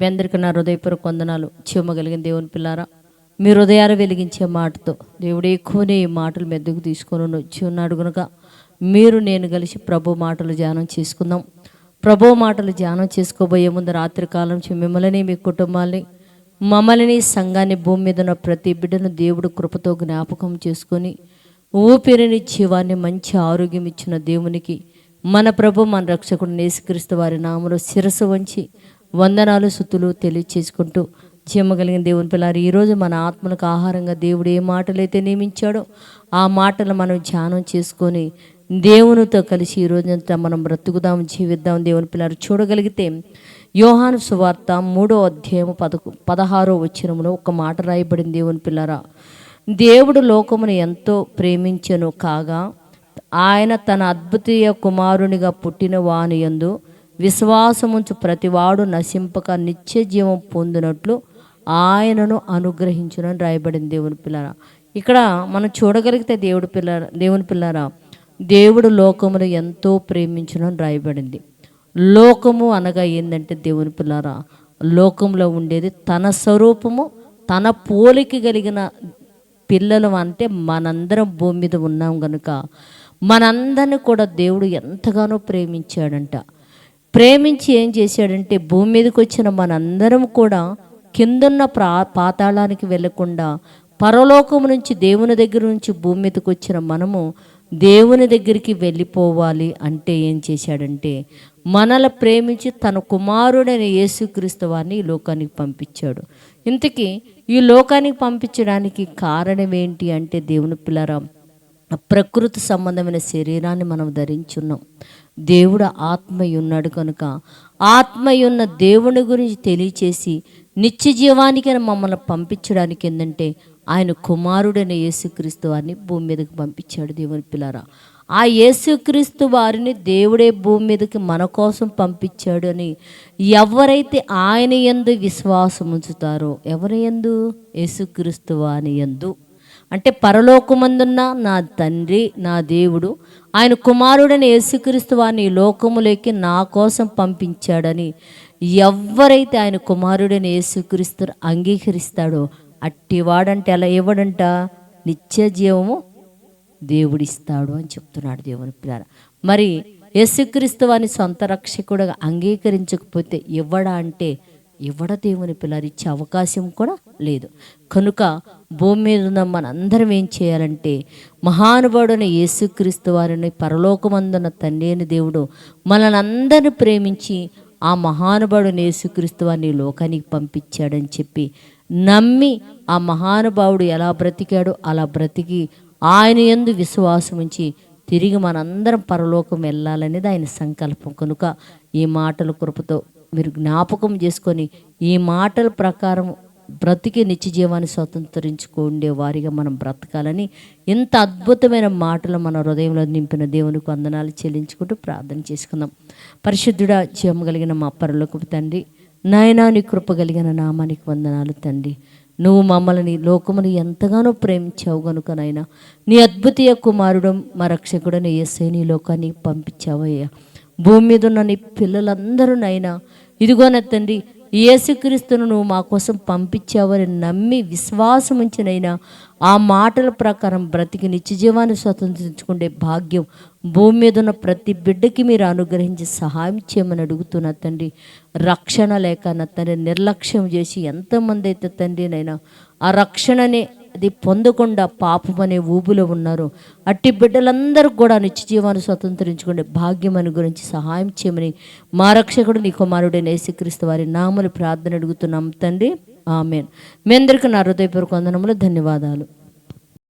మీ అందరికీ నా హృదయపూర్వక వందనాలు. చెమ్మగలిగిన దేవుని పిల్లారా మీ హృదయాలు వెలిగించే మాటతో దేవుడు ఎక్కువనే ఈ మాటలు మెద్దకు తీసుకొని వచ్చి ఉన్నాడు కనుక మీరు నేను కలిసి ప్రభు మాటలు ధ్యానం చేసుకుందాం. ప్రభు మాటలు ధ్యానం చేసుకోబోయే ముందు రాత్రి కాలం నుంచి మిమ్మల్ని మీ కుటుంబాన్ని మమ్మల్ని సంఘాన్ని భూమి మీద ఉన్న ప్రతి బిడ్డను దేవుడు కృపతో జ్ఞాపకం చేసుకొని ఊపిరిని జీవాన్ని మంచి ఆరోగ్యం ఇచ్చిన దేవునికి మన ప్రభు మన రక్షకుడు నేసుక్రీస్తు వారి నామలో శిరస్సు వంచి వందనాలు సుత్తులు తెలియచేసుకుంటూ చేయమగలిగిన దేవుని పిల్లారు ఈరోజు మన ఆత్మలకు ఆహారంగా దేవుడు ఏ మాటలైతే నియమించాడో ఆ మాటలు మనం ధ్యానం చేసుకొని దేవునితో కలిసి ఈ రోజంతా మనం బ్రతుకుదాం జీవిద్దాం దేవుని పిల్లలు చూడగలిగితే యోహాను సువార్త మూడో అధ్యాయం పదకు పదహారో వచ్చినములో ఒక మాట రాయబడింది దేవుని పిల్లరా. దేవుడు లోకమును ఎంతో ప్రేమించను కాగా ఆయన తన అద్భుతీయ కుమారునిగా పుట్టిన వాని ఎందు విశ్వాసముంచు ప్రతివాడు నశింపక నిత్య జీవం పొందినట్లు ఆయనను అనుగ్రహించునని రాయబడింది దేవుని పిల్లరా. ఇక్కడ మనం చూడగలిగితే దేవుడు పిల్లర దేవుని పిల్లరా దేవుడు లోకమును ఎంతో ప్రేమించునని రాయబడింది. లోకము అనగా ఏంటంటే దేవుని పిల్లరా లోకంలో ఉండేది తన స్వరూపము తన పోలిక కలిగిన పిల్లలు అంటే మనందరం భూమి మీద ఉన్నాం కనుక మనందరిని కూడా దేవుడు ఎంతగానో ప్రేమించాడంట. ప్రేమించి ఏం చేశాడంటే భూమి మీదకి వచ్చిన మనందరం కూడా కిందున్న ప్రా పాతాళానికి వెళ్ళకుండా పరలోకము నుంచి దేవుని దగ్గర నుంచి భూమి మీదకి వచ్చిన మనము దేవుని దగ్గరికి వెళ్ళిపోవాలి అంటే ఏం చేశాడంటే మనల ప్రేమించి తన కుమారుడైన యేసుక్రీస్తు వారిని ఈ లోకానికి పంపించాడు. ఇంతకీ ఈ లోకానికి పంపించడానికి కారణం ఏంటి అంటే దేవుని పిల్లరా ప్రకృతి సంబంధమైన శరీరాన్ని మనం ధరించున్నాం. దేవుడు ఆత్మయున్నాడు ఉన్నాడు కనుక ఆత్మయున్న దేవుని గురించి తెలియచేసి నిత్య జీవానికి మమ్మల్ని పంపించడానికి ఏంటంటే ఆయన కుమారుడైన యేసుక్రీస్తు వారిని భూమి మీదకి పంపించాడు దేవుని పిల్లరా. ఆ యేసుక్రీస్తు వారిని దేవుడే భూమి మీదకి మన కోసం పంపించాడు అని ఎవరైతే ఆయన ఎందు విశ్వాసం ఉంచుతారో ఎవరి ఎందు? యేసుక్రీస్తు వాని యందు అంటే పరలోకమందున్న నా తండ్రి నా దేవుడు ఆయన కుమారుడని యేసుక్రీస్తు వారిని లోకములోకి నా కోసం పంపించాడని ఎవరైతే ఆయన కుమారుడని యేసుక్రీస్తు అంగీకరిస్తాడో అట్టివాడంటే అలా ఇవ్వడంట? నిత్య జీవము దేవుడిస్తాడు అని చెప్తున్నాడు దేవుని పిల్లల. మరి యేసుక్రీస్తు వారిని సొంత రక్షకుడుగా అంగీకరించకపోతే ఇవ్వడా అంటే ఇవ్వడ దేవుని పిల్లలు ఇచ్చే అవకాశం కూడా లేదు. కనుక భూమి మీద ఉన్న మనందరం ఏం చేయాలంటే మహానుభావుడైన యేసుక్రీస్తు వారిని పరలోకమందున్న తండ్రి అని దేవుడు మనల్ని అందరిని ప్రేమించి ఆ మహానుభావుడు యేసుక్రీస్తు వారిని లోకానికి పంపించాడని చెప్పి నమ్మి ఆ మహానుభావుడు ఎలా బ్రతికాడో అలా బ్రతికి ఆయన యందు విశ్వాసం ఉంచి తిరిగి మనందరం పరలోకం వెళ్ళాలనేది ఆయన సంకల్పం. కనుక ఈ మాటల కృపతో మీరు జ్ఞాపకం చేసుకొని ఈ మాటల ప్రకారం బ్రతికి నిత్య జీవాన్ని స్వతంత్రించుకుండే వారిగా మనం బ్రతకాలని ఇంత అద్భుతమైన మాటలు మన హృదయంలో నింపిన దేవునికి వందనాలు చెల్లించుకుంటూ ప్రార్థన చేసుకుందాం. పరిశుద్ధుడా జీవం కలిగిన మా పరలోకపు తండ్రి నాయనా నీ కృప కలిగిన నామానికి వందనాలు తండ్రి. నువ్వు మమ్మల్ని లోకముని ఎంతగానో ప్రేమించావు గనుక నాయన నీ అద్భుతీయ కుమారుడు మా రక్షకుడు నీ ఎస్ఐ నీ లోకాన్ని పంపించావయ్యా. భూమి మీద ఉన్న నీ పిల్లలందరూ నైనా ఇదిగోన తండ్రి యేసుక్రీస్తును నువ్వు మా కోసం పంపించావని నమ్మి విశ్వాసం ఉంచినైనా ఆ మాటల ప్రకారం బ్రతికి నిత్య జీవాన్ని స్వతంత్రించుకునే భాగ్యం భూమి మీద ఉన్న ప్రతి బిడ్డకి మీరు అనుగ్రహించి సహాయం చేయమని అడుగుతున్నా తండ్రి రక్షణ లేక నా తండ్రి నిర్లక్ష్యం చేసి ఎంతమంది అయితే తండ్రినైనా ఆ రక్షణనే అది పొందకుండా పాపం అనే ఊబులో ఉన్నారు. అట్టి బిడ్డలందరూ కూడా నిత్య జీవాన్ని స్వతంత్రించుకునే భాగ్యం గురించి సహాయం చేయమని మా రక్షకుడు నీ కుమారుడే యేసుక్రీస్తు వారి నామలు ప్రార్థన అడుగుతున్నాం తండ్రి. ఆమెన్. మీ అందరికీ నా హృదయపూర్వక వందనములు ధన్యవాదాలు.